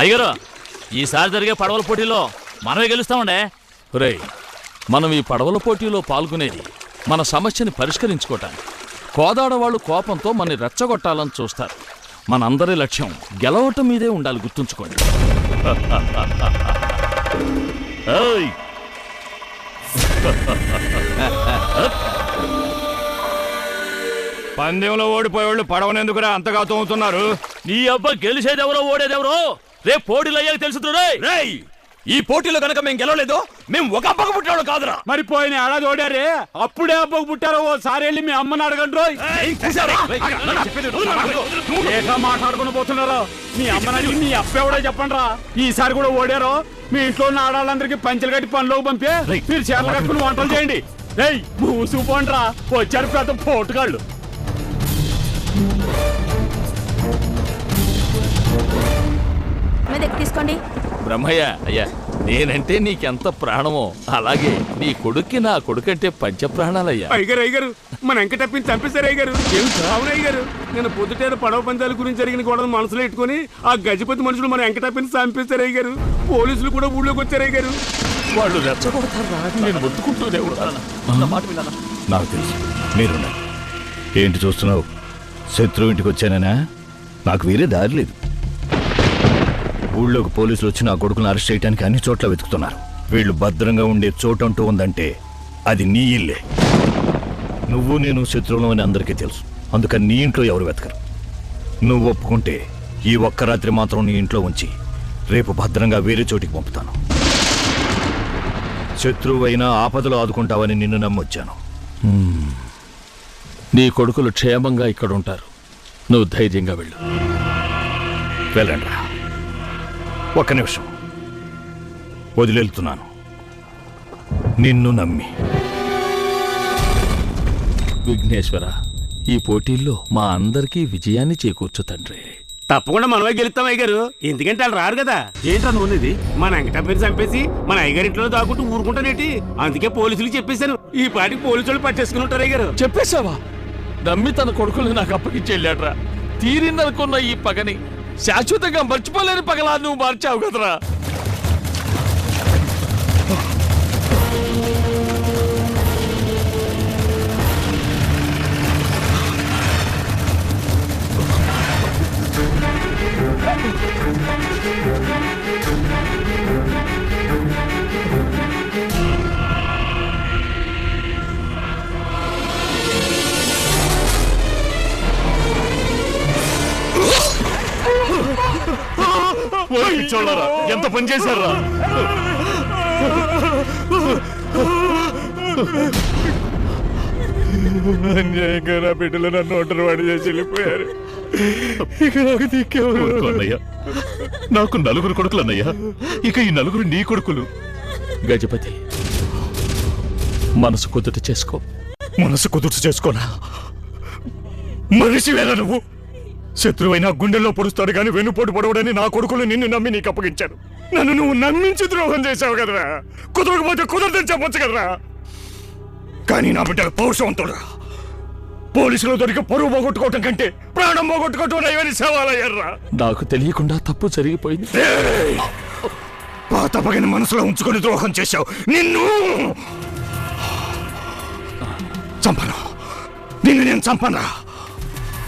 అయ్యగారు ఈసారి జరిగే పడవల పోటీలో మనమే గెలుస్తామండే. రేయ్ మనం ఈ పడవల పోటీలో పాల్గొనేది మన సమస్యని పరిష్కరించుకోవటానికి కోదాడ వాళ్ళు కోపంతో మన రెచ్చగొట్టాలని చూస్తారు. మనందరి లక్ష్యం గెలవటం మీదే ఉండాలి గుర్తుంచుకోండి! పందెంలో ఓడిపోయేవాళ్ళు పడవనెందుకురా అంతగా తోముతున్నారు? నీ అబ్బా గెలిచేదెవరో ఓడేదెవరో? రేపు పోటీలు అయ్యాక తెలుసుతురే రేయ్! ఈ పోటీలో కనుక మేము గెలవలేదు మేము ఒక అబ్బకు పుట్టాడు కాదురా. మరి పోయిన ఏడాది ఓడారే అప్పుడే అబ్బకు పుట్టారో ఓసారి వెళ్ళి మీ అమ్మని అడగండి రోయ్! మాట్లాడుకుని పోతున్నారో? మీ అమ్మని మీ అప్ప ఎవడో చెప్పండి రా ఈసారి కూడా ఓడారో? మీ ఇంట్లో ఉన్న ఆడాళ్ళందరికీ పంచలు కట్టి పనిలోకి పంపే. మీరు చీరలు కట్టుకుని వంటలు చేయండి. ఏయ్ మూసుకుపోండి రా వచ్చారు పెద్ద పోటుగాళ్ళు. ఎక్కి తీసుకోండి. బ్రహ్మయ్య అయ్యా నేనంటే నీకెంత ప్రాణమో అలాగే నీ కొడుక్కి నా కొడుకంటే పంచ ప్రాణాలయ్యా అయ్యగారు అయ్యగారు మన వెంక తప్పించి చంపేశారు అయ్యగారు. అవును అయ్యగారు నేను పొద్దుటేరు పడవ పందాల గురించి జరిగిన గొడవ మనసులో పెట్టుకొని ఆ గజపతి మనుషులు మన వెంక తప్పించి చంపేశారు అయ్యగారు. పోలీసులు కూడా ఊళ్ళోకి వచ్చారు అయ్యగారు. వాళ్ళు రెచ్చగొడతారా? నేను ఉంటాను నాకు తెలుసు. మీరున్నారు. ఏంటి చూస్తున్నావు? శత్రువు ఇంటికి వచ్చానేనా? నాకు వేరే దారి లేదు. ఊళ్ళోకి పోలీసులు వచ్చి నా కొడుకును అరెస్ట్ చేయడానికి అన్ని చోట్ల వెతుకుతున్నారు. వీళ్ళు భద్రంగా ఉండే చోటు అంటూ ఉందంటే అది నీ ఇల్లే. నువ్వు నేను శత్రువులు అని అందరికీ తెలుసు. అందుకని నీ ఇంట్లో ఎవరు వెతకరు. నువ్వు ఒప్పుకుంటే ఈ ఒక్క రాత్రి మాత్రం నీ ఇంట్లో ఉంచి రేపు భద్రంగా వేరే చోటికి పంపుతాను. శత్రువైనా ఆపదలో ఆదుకుంటావని నిన్ను నమ్మొచ్చాను. నీ కొడుకులు క్షేమంగా ఇక్కడ ఉంటారు నువ్వు ధైర్యంగా వెళ్ళు. వెళ్ళండి రా. ఒక్క నిమిషం. వదిలేళ్తున్నాను. నిన్ను నమ్మి. విఘ్నేశ్వర ఈ పోటీల్లో మా అందరికీ విజయాన్ని చేకూర్చు తండ్రి. తప్పకుండా మనమే గెలుస్తాం అయ్యగారు. ఎందుకంటే వాళ్ళు రారు కదా. ఏంట్రా నువ్వు ఇది మన వెంకటప్పని చంపేసి మన అయ్యగారి ఇంట్లో దాక్కుంటూ ఊరుకుంటానేటి? అందుకే పోలీసులు చెప్పేశాను. ఈ పాటికి పోలీసు వాళ్ళు పట్టేసుకుని ఉంటారు అయ్యగారు. చెప్పేశావా? నమ్మి తన కొడుకుల్ని నాకు అప్పగించి వెళ్ళాడ్రా తీరిందనుకున్న ఈ పగని శాశ్వతంగా మర్చిపోలేని పగలా నువ్వు మార్చావు కదరా. చూడరా ఎంత పని చేశారా? అన్యాయంగా నా బిడ్డలు నన్ను ఒంటరి వాడి చేసి వెళ్ళిపోయారు. ఇక నాకు దిక్కేవారు అన్నయ్య. నాకు నలుగురు కొడుకులు అన్నయ్య. ఇక ఈ నలుగురు నీ కొడుకులు. గజపతి మనసు కుదుట చేసుకో. మనసు కుదుర్చు చేసుకోనా? మనిషి వేళ నువ్వు? శత్రువైనా గుండెల్లో పొడుస్తాడు కానీ వెన్నుపోటు పొడవడని నా కొడుకులు నిన్ను నమ్మి నీకు అప్పగించాడు నన్ను నువ్వు నమ్మించి ద్రోహం చేశావు కదరా? కుదరకపోతే కుదరదని చెప్పొచ్చు కదరా? కానీ నా బిడ్డలు పౌరుషవంతుడురా పోలీసులు దొరికి పరువు పోగొట్టుకోవటం కంటే ప్రాణం పోగొట్టుకోవటం సవాలయ్యారా నాకు తెలియకుండా తప్పు జరిగిపోయింది. పాత పగని మనసులో ఉంచుకొని ద్రోహం చేశావు. నిన్ను! చంపను. నిన్ను నేను చంపనరా.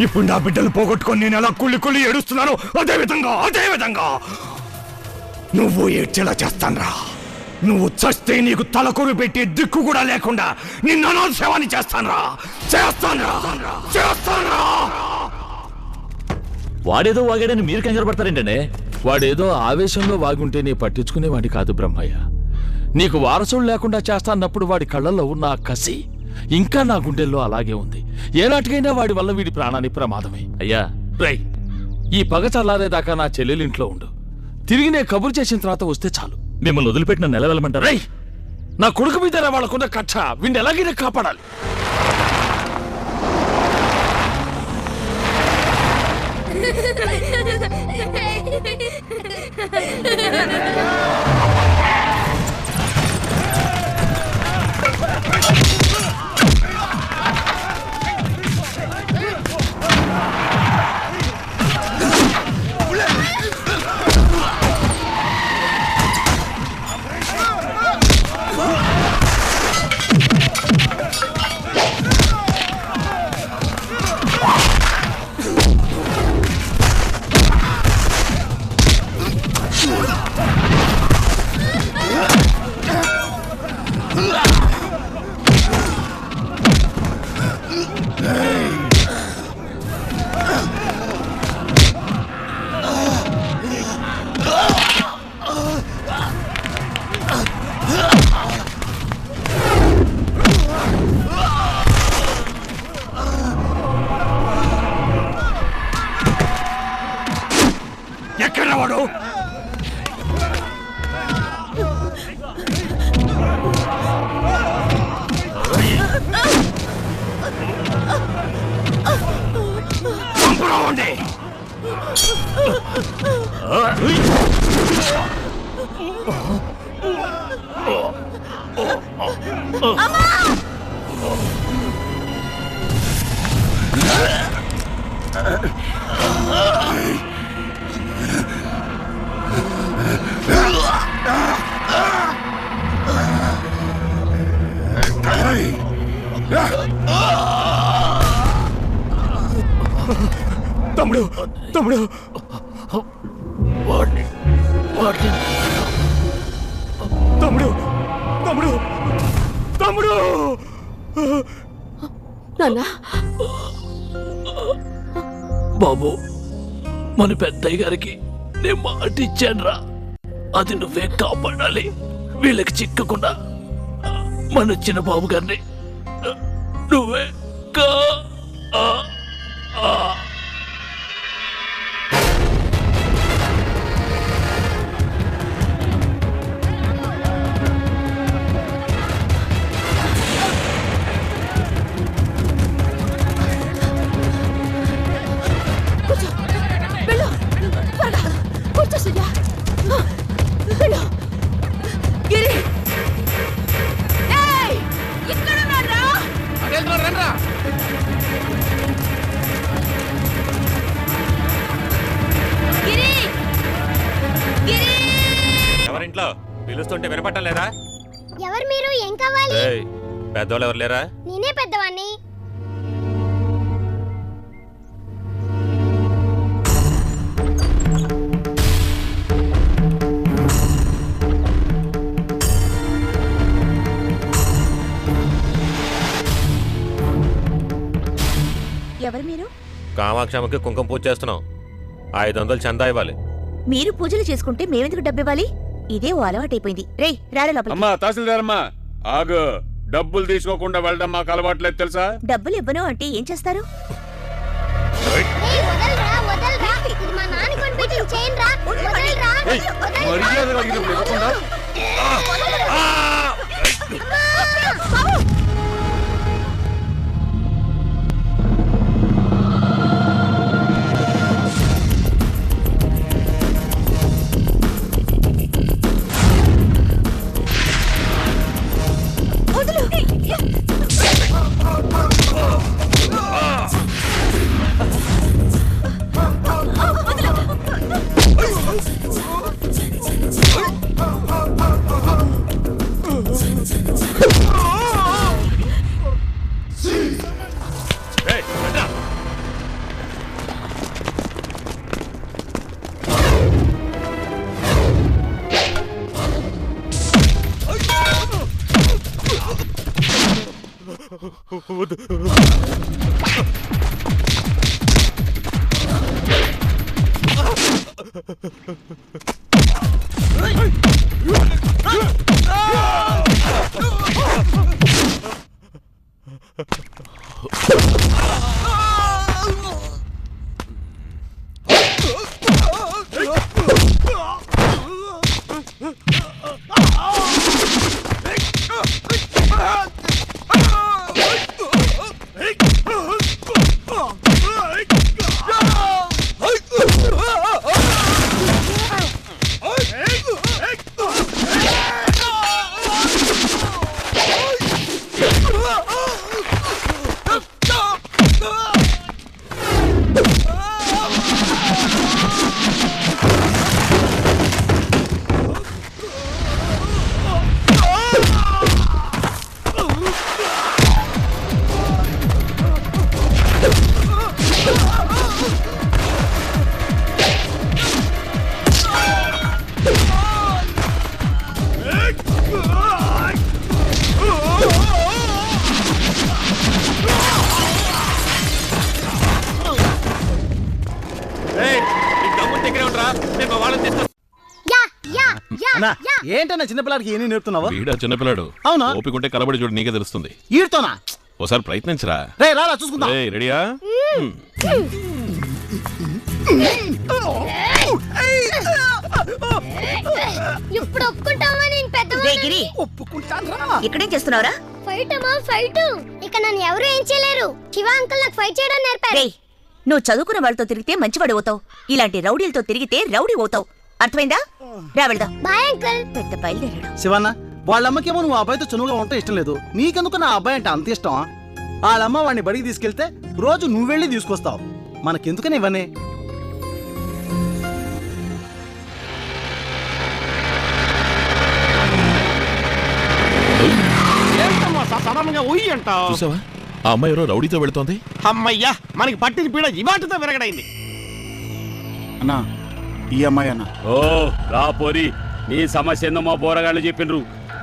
ఇప్పుడు నా బిడ్డలు పోగొట్టుకొని నేను ఎలా కుళ్ళి కుళ్ళి ఏడుస్తున్నాను అదే విధంగా అదే విధంగా. నువ్వు ఏడ్చేలా చేస్తానరా. నువ్వు చస్తే నీకు తలకొరు పెట్టి దిక్కు కూడా లేకుండా నిన్ను అనవసరమని చేస్తానరా. చేస్తానరా. చేస్తానరా. వాడేదో వాగాడని మీరు కంగారు పడతారేంటండి వాడేదో ఆవేశంలో వాగుంటే నీ పట్టించుకునేవాడి కాదు బ్రహ్మయ్య. నీకు వారసుడు లేకుండా చేస్తాన్నప్పుడు వాడి కళ్ళల్లో ఉన్న కసి ఇంకా నా గుండెల్లో అలాగే ఉంది. ఏనాటికైనా వాడి వల్ల వీడి ప్రాణానికి ప్రమాదమే. అయ్యా. రై ఈ పగ చల్లారేదాకా నా చెల్లెలింట్లో ఉండు. తిరిగి నేను కబురు చేసిన తర్వాత వస్తే చాలు. మిమ్మల్ని వదిలిపెట్టిన నెల వెళ్ళమంటారా రై నా కొడుకు మీద వాళ్ళకున్న కక్ష వీడిని ఎలాగైనా కాపాడాలి. ఆ Ugh! తమ్ముడు తమ్ముడు. తమ్ముడు తమ్ముడు తమ్ముడు. నాన్న బాబు మన పెద్దయ్య గారికి నేను మాట ఇచ్చానురా. అది నువ్వే కాపాడాలి. వీళ్ళకి చిక్కకుండా మన చిన్న బాబు గారిని నువ్వే కా పెద్దోళ్ళు ఎవరు లేరా? నేనే పెద్దవాణ్ణి. ఎవరు మీరు? కామాక్షమ్మకి కుంకుమ పూజ చేస్తున్నాం. ఐదు వందలు చందా ఇవ్వాలి. మీరు పూజలు చేసుకుంటే మేమెందుకు డబ్బు ఇవ్వాలి ఇదే ఓ అలవాటైపోయింది. రేయ్ రారా లోపలికి. అమ్మా తహసీల్దార్ అమ్మా ఆగు. డబ్బులు తీసుకోకుండా వెళ్ళడం మాకు అలవాట్లేదు తెలుసా? డబ్బులు ఇవ్వను అంటే ఏం చేస్తారు? ఏయ్, కలిగినప్పుడు ఏంటన్నా చిన్నపిల్లడికి ఏమీ నేర్పుతున్నావు? వీడా చిన్నపిల్లాడు. అవునా? ఓపికంటే కలబడి చూడు నీకే తెలుస్తుంది. ఈడుతోనా? ఓసారి ప్రయత్నించరా. రే రారా చూసుకుందాం. ఏయ్, రెడీయా? ఇప్పుడు ఒప్పుకుంటావా? నేను రేయ్ పెద్దవాణ్ణి గిరి. ఒప్పుకుంటాను ఇక్కడేం చేస్తున్నావురా? ఫైట్ అమ్మా ఫైట్. ఇక నన్ను ఎవరు ఏం చేయలేరు. శివ అంకుల్ నాకు ఫైట్ చేయడం నేర్పారు. రేయ్ నువ్వు చదువుకున్న వాళ్ళతో తిరిగితే మంచివాడు అవుతావు. ఇలాంటి రౌడీలతో తిరిగితే రౌడీ అవుతావు. అర్థమైందా? రా వెళ్దాం. Bye uncle. పెద్ద బయలుదేరాడు. శివన్న వాళ్ళ అమ్మకేమో నువ్వు ఆ అబ్బాయితో చనువుగా ఉంటే ఇష్టం లేదు. నీకెందుకు నా అబ్బాయి అంటే అంత ఇష్టం? వాళ్ళమ్మ వాడిని బడికి తీసుకెళ్తే రోజు నువ్వెళ్ళి తీసుకొస్తావు. మనకెందుకని ఇవన్నీ? ఏంటమ్మా సడన్గా ఉయ్యి అంటావు? చూసావా? ఆ అమ్మాయి ఎవరో రౌడీతో వెళుతోంది. అమ్మయ్యా మనకి పట్టిన పీడ ఇవాటితో విరగడైంది. అన్నా ఈ అమ్మాయి అన్న. ఓ రా పోరి. నీ సమస్య ఏందో మా పోరగాళ్ళు చెప్పిండ్రు?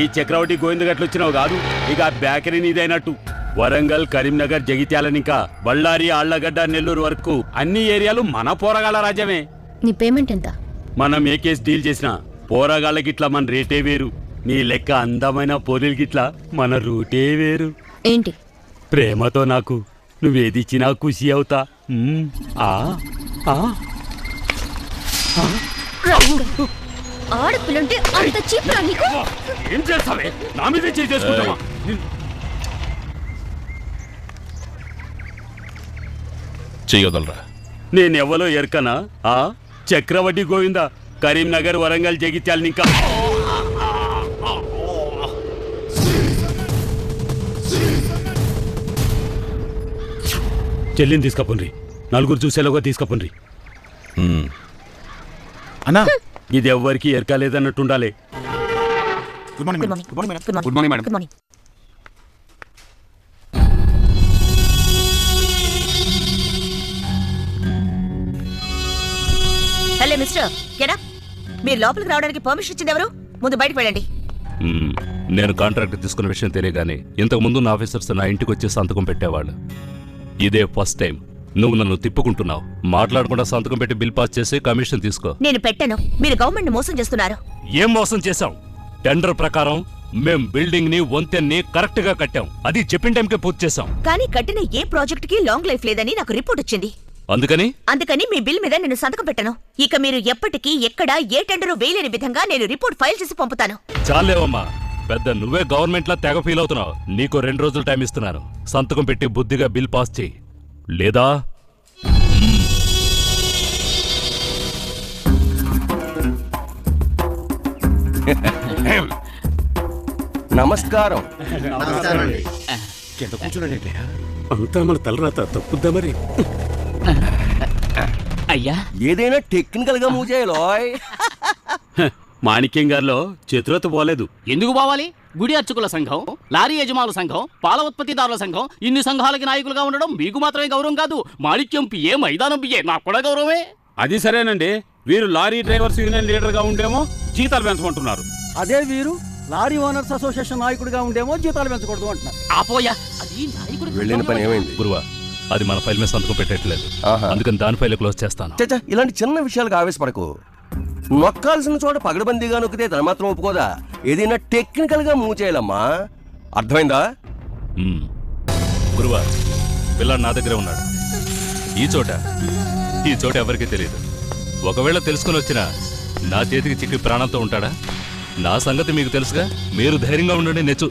ఈ చక్రవర్తి గోవింద గట్లు వచ్చినావు కాదు ఇక ఆ బేకరీ నీదైనట్టు. వరంగల్ కరీంనగర్ జగిత్యాలని ఇంకా బళ్ళారి ఆళ్ళగడ్డ నెల్లూరు వరకు అన్ని ఏరియాలు మన పోరగాళ్ళ రాజ్యమే. నీ పేమెంట్ ఎంత? మనం ఏ కేసు డీల్ చేసినా పోరగాళ్ళకి ఇట్లా మన రేటే వేరు. నీ లెక్క అందమైన పోరీలకి ఇట్లా మన రూటే వేరు. ఏంటి? ప్రేమతో నాకు నువ్వేది ఇచ్చినా ఖుషి అవుతా. ఆ ఆ. ఆడపిల్లంటే అంత చీప్ నీకు? ఏం చేస్తావే? నా మీద చేసుకుంటావా? చెయ్యొదలరా నేనెవ్వలో ఎరకనా? ఆ? చక్రవడ్డీ గోవింద? కరీంనగర్ వరంగల్ జగిత్యాలని ఇంకా చెల్లిని తీసుకపోండి. నలుగురు చూసేలోగా తీసుకపోండి. అన్నా ఇది ఎవ్వరికి good morning good morning good morning madam good morning good morning hello mister కెనా మీరు లోపలికి రావడానికి పర్మిషన్ ఇచ్చింది ఎవరు? ముందు బయటకు వెళ్ళండి. మ్మ్. నేను కాంట్రాక్ట్ తీసుకున్న విషయం తెలియగానే ఇంతకు ముందు నా ఆఫీసర్స్ నా ఇంటికి వచ్చి సంతకం పెట్టేవాళ్ళు. ఇదే ఫస్ట్ టైం. నువ్వు నన్ను తిప్పుకుంటున్నావు. మాట్లాడకుండా సంతకం పెట్టి బిల్ పాస్ చేసి కమిషన్ తీసుకో. నేను పెట్టను. మీరు గవర్నమెంట్ మోసం చేస్తున్నారు. ఏం మోసం చేశాం టెండర్ ప్రకారం మేం బిల్డింగ్ని వంతెన్ని కరెక్ట్గా కట్టాం. అది చెప్పిన టైంకే పూర్తి చేశాం. కానీ కట్టిన ఏ ప్రాజెక్ట్కి లాంగ్ లైఫ్ లేదని నాకు రిపోర్ట్ వచ్చింది. అందుకని? అందుకని మీ బిల్ మీద నేను సంతకం పెట్టను. ఇక మీరు ఎప్పటికీ ఎక్కడ ఏ టెండరు వేయలేని విధంగా నేను రిపోర్ట్ ఫైల్ చేసి పంపుతాను. చాలేవమ్మా. పెద్ద నువ్వే గవర్నమెంట్ లా తెగ ఫీల్ అవుతున్నావు. నీకు రెండు రోజులు టైం ఇస్తున్నాను. సంతకం పెట్టి బుద్ధిగా బిల్ పాస్ చేయి. లేదా? నమస్కారం. అంతా మన తలరాత తప్పుద్దా మరి? అయ్యా. ఏదైనా టెక్నికల్గా మూవ్ చేయాలి మాణిక్యం గారిలో చతురత పోలేదు. ఎందుకు పోవాలి? గుడి అర్చకుల సంఘం. లారీ యజమానుల సంఘం పాల ఉత్పత్తిదారుల సంఘం ఇన్ని సంఘాలకి నాయకులుగా ఉండడం మీకు మాత్రమే గౌరవం కాదు. మాణిక్యం పిఏ మైదానం పిఏ నాకు కూడా గౌరవమే. అది సరేనండి. వీరు లారీ డ్రైవర్స్ యూనియన్ లీడర్గా ఉండేమో జీతాలు పెంచమంటున్నారు. అదే వీరు లారీ ఓనర్స్ అసోసియేషన్ నాయకుడిగా ఉండేమో జీతాలు పెంచకూడదు అంటున్నారు. ఆపోయా అది నాయకుడి వెళ్ళిన పని ఏమైంది? గురువా అది మన ఫైల్ మీద సంతకం పెట్టట్లేదు ఆహా. అందుకని దాని ఫైల్ క్లోజ్ చేస్తాను. చచ్చా ఇలాంటి చిన్న విషయాలకు ఆవేశపడకు. నొక్కాల్సిన చోట పగడబందీగా నొక్కితే తన మాత్రం ఒప్పుకోదా? ఏదైనా టెక్నికల్గా మూవ్ చేయాలమ్మా. అర్థమైందా? గురువా పిల్లాడు నా దగ్గరే ఉన్నాడు. ఈ చోట ఈ చోట ఎవరికీ తెలియదు. ఒకవేళ తెలుసుకుని వచ్చినా నా చేతికి చిక్కి ప్రాణంతో ఉంటాడా? నా సంగతి మీకు తెలుసుగా? మీరు ధైర్యంగా ఉండండి నెచ్చు.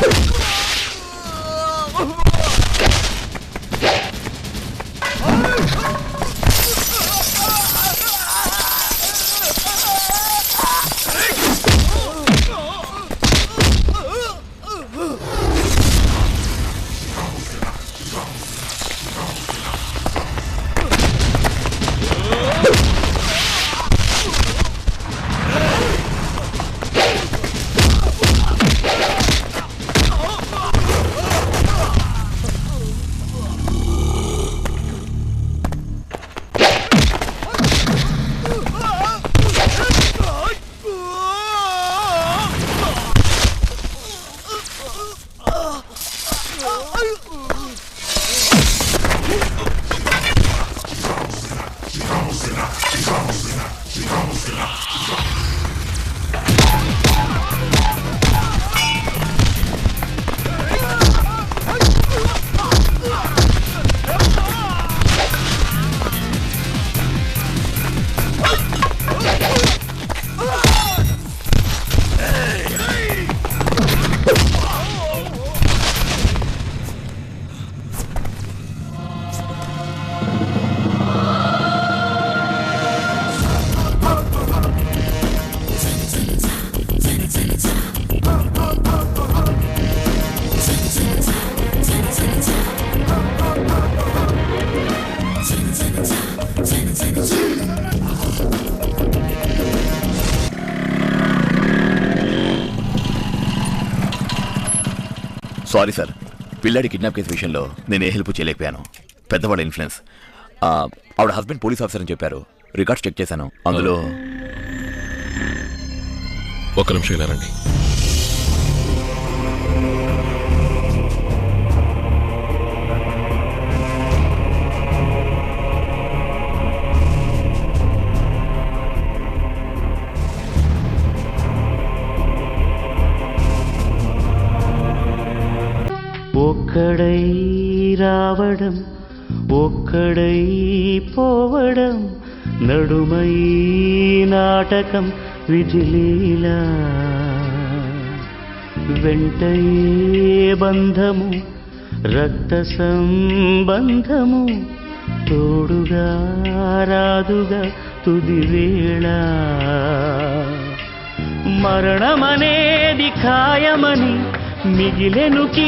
Let's go. Sorry sir. పిల్లాడి కిడ్నాప్ కేసు విషయంలో నేను ఏ హెల్ప్ చేయలేకపోయాను. పెద్దవాళ్ళ ఇన్ఫ్లుయెన్స్. ఆవిడ హస్బెండ్ పోలీస్ ఆఫీసర్ అని చెప్పారు. రికార్డ్స్ చెక్ చేశాను. అందులో ఒక్క నిమిషం ఇలా రండి. ఒక్కడై రావడం ఒక్కడై పోవడం నడుమై నాటకం విజిలీలా వెంటయే బంధము రక్త సంబంధము తోడుగా రాదుగా తుదివేళ. మరణమనేది ఖాయమని మిగిలెనుకి